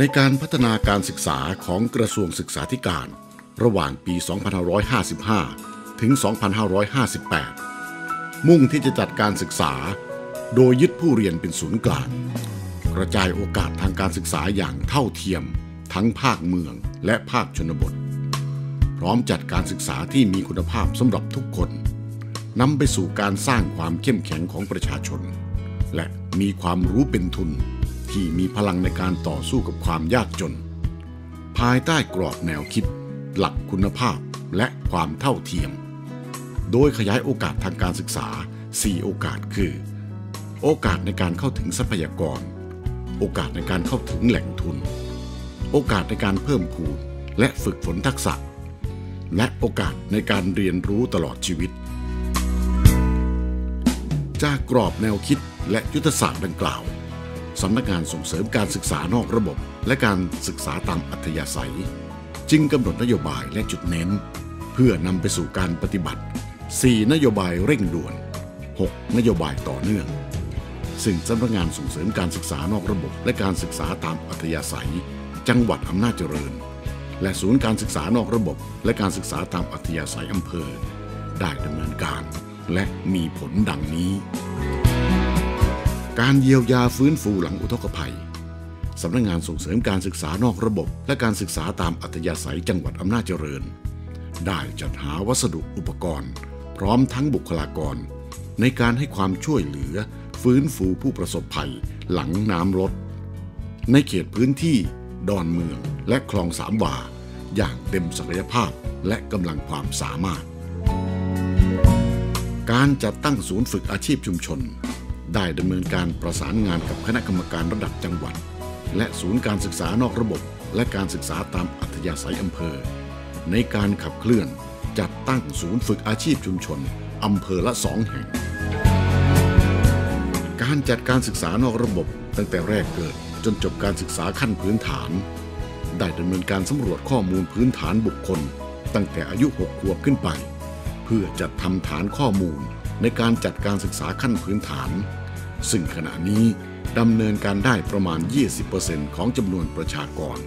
ในการพัฒนาการศึกษาของกระทรวงศึกษาธิการ ระหว่างปี 2555 ถึง 2558 มุ่งที่จะจัดการศึกษา โดยยึดผู้เรียนเป็นศูนย์กลาง กระจายโอกาสทางการศึกษาอย่างเท่าเทียม ทั้งภาคเมืองและภาคชนบท พร้อมจัดการศึกษาที่มีคุณภาพสำหรับทุกคนนำไปสู่การสร้างความเข้มแข็งของประชาชน และมีความรู้เป็นทุน ที่มีพลังในการต่อสู้กับความยากจน ภายใต้กรอบแนวคิด หลักคุณภาพและความเท่าเทียม โดยขยายโอกาสทางการศึกษา 4 โอกาสคือ โอกาสในการเข้าถึงทรัพยากร โอกาสในการเข้าถึงแหล่งทุน โอกาสในการเพิ่มพูนและฝึกฝนทักษะ และโอกาสในการเรียนรู้ตลอดชีวิต จากกรอบแนวคิดและยุทธศาสตร์ดังกล่าว สำนักงานส่งเสริมการศึกษานอกระบบ และการศึกษาตามอัธยาศัย จึงกำหนดนโยบายและจุดเน้น เพื่อนำไปสู่การปฏิบัติ 4 นโยบายเร่งด่วน 6 นโยบายต่อเนื่อง ซึ่งสำนักงานส่งเสริมการศึกษานอกระบบ และการศึกษาตามอัธยาศัย จังหวัดอำนาจเจริญ และศูนย์การศึกษานอกระบบ และการศึกษาตามอัธยาศัยอำเภอ ได้ดำเนินการ และมีผลดังนี้ การเยียวยาฟื้นฟูหลังอุทกภัยสำนักงงานส่งเสริมการศึกษานอกระบบ และการศึกษาตามอัธยาศัยจังหวัดอำนาจเจริญ ได้จัดหาวัสดุอุปกรณ์ พร้อมทั้งบุคลากร ในการให้ความช่วยเหลือ ฟื้นฟูผู้ประสบภัย หลังน้ำลด ในเขตพื้นที่ ดอนเมืองและคลองสามวา อย่างเต็มศักยภาพและกำลังความสามารถ การจัดตั้งศูนย์ฝึกอาชีพชุมชน ได้ดำเนินการประสานงานกับคณะกรรมการระดับจังหวัด และศูนย์การศึกษานอกระบบ และการศึกษาตามอัธยาศัยอำเภอ ในการขับเคลื่อนจัดตั้งศูนย์ฝึกอาชีพชุมชนอำเภอละสองแห่ง การจัดการศึกษานอกระบบตั้งแต่แรกเกิดจนจบการศึกษาขั้นพื้นฐาน ได้ดำเนินการสำรวจข้อมูลพื้นฐานบุคคล ตั้งแต่อายุ 6 ขวบขึ้นไป เพื่อจัดทำฐานข้อมูลในการจัดการศึกษาขั้นพื้นฐาน ซึ่งขณะนี้ดำเนินการได้ประมาณ 20%ของจำนวนประชากร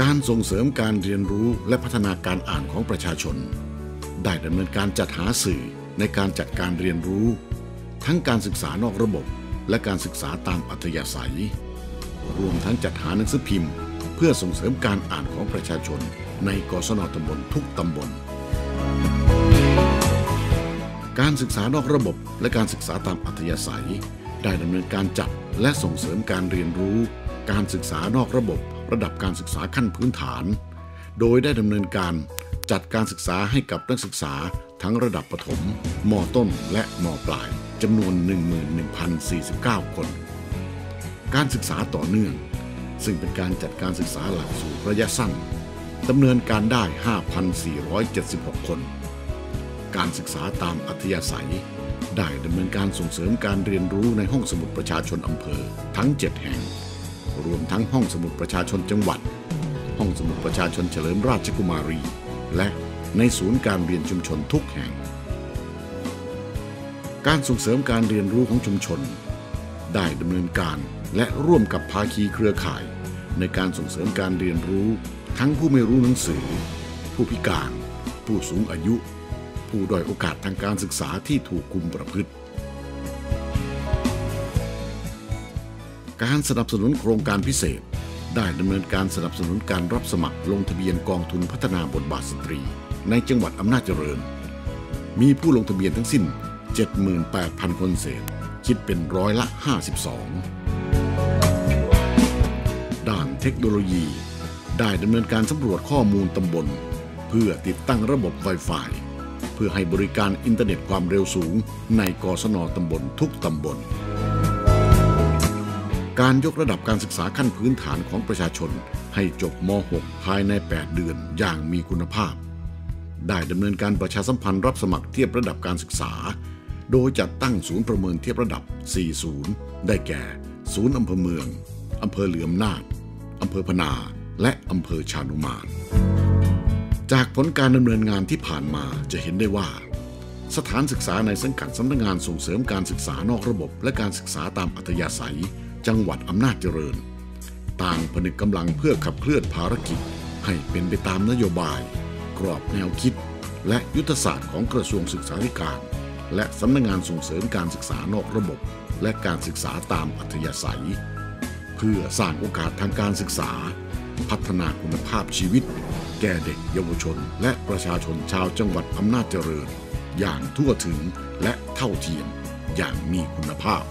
การส่งเสริมการเรียนรู้และพัฒนาการอ่านของประชาชน ได้ดำเนินการจัดหาสื่อในการจัดการเรียนรู้ ทั้งการศึกษานอกระบบ และการศึกษาตามอัธยาศัย รวมทั้งจัดหาหนังสือพิมพ์ เพื่อส่งเสริมการอ่านของประชาชนในกศนตำบลทุกตำบล การศึกษานอกระบบและการศึกษาตามอัธยาศัย ได้ดำเนินการจัดและส่งเสริมการเรียนรู้ การศึกษานอกระบบ ระดับการศึกษาขั้นพื้นฐาน โดยได้ดำเนินการจัดการศึกษาให้กับนักศึกษาทั้งระดับประถม มต้น และมปลายจำนวน 11,049 คน การศึกษาต่อเนื่อง ซึ่งเป็นการจัดการศึกษาหลักสูตรระยะสั้นดำเนินการได้ 5,476 คน การศึกษาตามอัธยาศัย ได้ดำเนินการส่งเสริมการเรียนรู้ในห้องสมุดประชาชนอำเภอทั้ง 7 แห่ง รวมทั้งห้องสมุดประชาชนจังหวัด ห้องสมุดประชาชนเฉลิมราชกุมารี และในศูนย์การเรียนชุมชนทุกแห่ง การส่งเสริมการเรียนรู้ของชุมชน ได้ดำเนินการและร่วมกับภาคีเครือข่าย ในการส่งเสริมการเรียนรู้ทั้งผู้ไม่รู้หนังสือ ผู้พิการ ผู้สูงอายุ ผู้ด้อยโอกาสทางการศึกษาที่ถูกคุมประพฤติ การสนับสนุนโครงการพิเศษ ได้ดำเนินการสนับสนุนการรับสมัครลงทะเบียนกองทุนพัฒนาบทบาทสตรี ในจังหวัดอำนาจเจริญ มีผู้ลงทะเบียนทั้งสิ้น 78,000 คนเศษ คิดเป็นร้อยละ 52 ด้านเทคโนโลยี ได้ดำเนินการสำรวจข้อมูลตำบลเพื่อติดตั้งระบบ Wi-Fi เพื่อให้บริการอินเทอร์เน็ตความเร็วสูง ในกศนตำบลทุกตำบล การยกระดับการศึกษาขั้นพื้นฐานของประชาชนให้จบม .6 ภายใน 8 เดือนอย่างมีคุณภาพ ได้ดำเนินการประชาสัมพันธ์รับสมัครเทียบระดับการศึกษา โดยจัดตั้งศูนย์ประเมินเทียบระดับ 4 ศูนย์ ได้แก่ ศูนย์อำเภอเมืองอำเภอเหลือมนาดอำเภอพนา และอำเภอชานุมาน จากผลการดำเนินงานที่ผ่านมาจะเห็นได้ว่า สถานศึกษาในสังกัดสำนักงานส่งเสริมการศึกษานอกระบบ และการศึกษาตามอัธยาศัย จังหวัดอำนาจเจริญ ต่างผนึกกำลังเพื่อขับเคลื่อนภารกิจ ให้เป็นไปตามนโยบาย กรอบแนวคิด และยุทธศาสตร์ของกระทรวงศึกษาธิการ และสำนักงานส่งเสริมการศึกษานอกระบบ และการศึกษาตามอัธยาศัย เพื่อสร้างโอกาสทางการศึกษา พัฒนาคุณภาพชีวิต แก่เด็กเยาวชน และประชาชนชาวจังหวัดอำนาจเจริญ อย่างทั่วถึงและเท่าเทียมอย่างมีคุณภาพ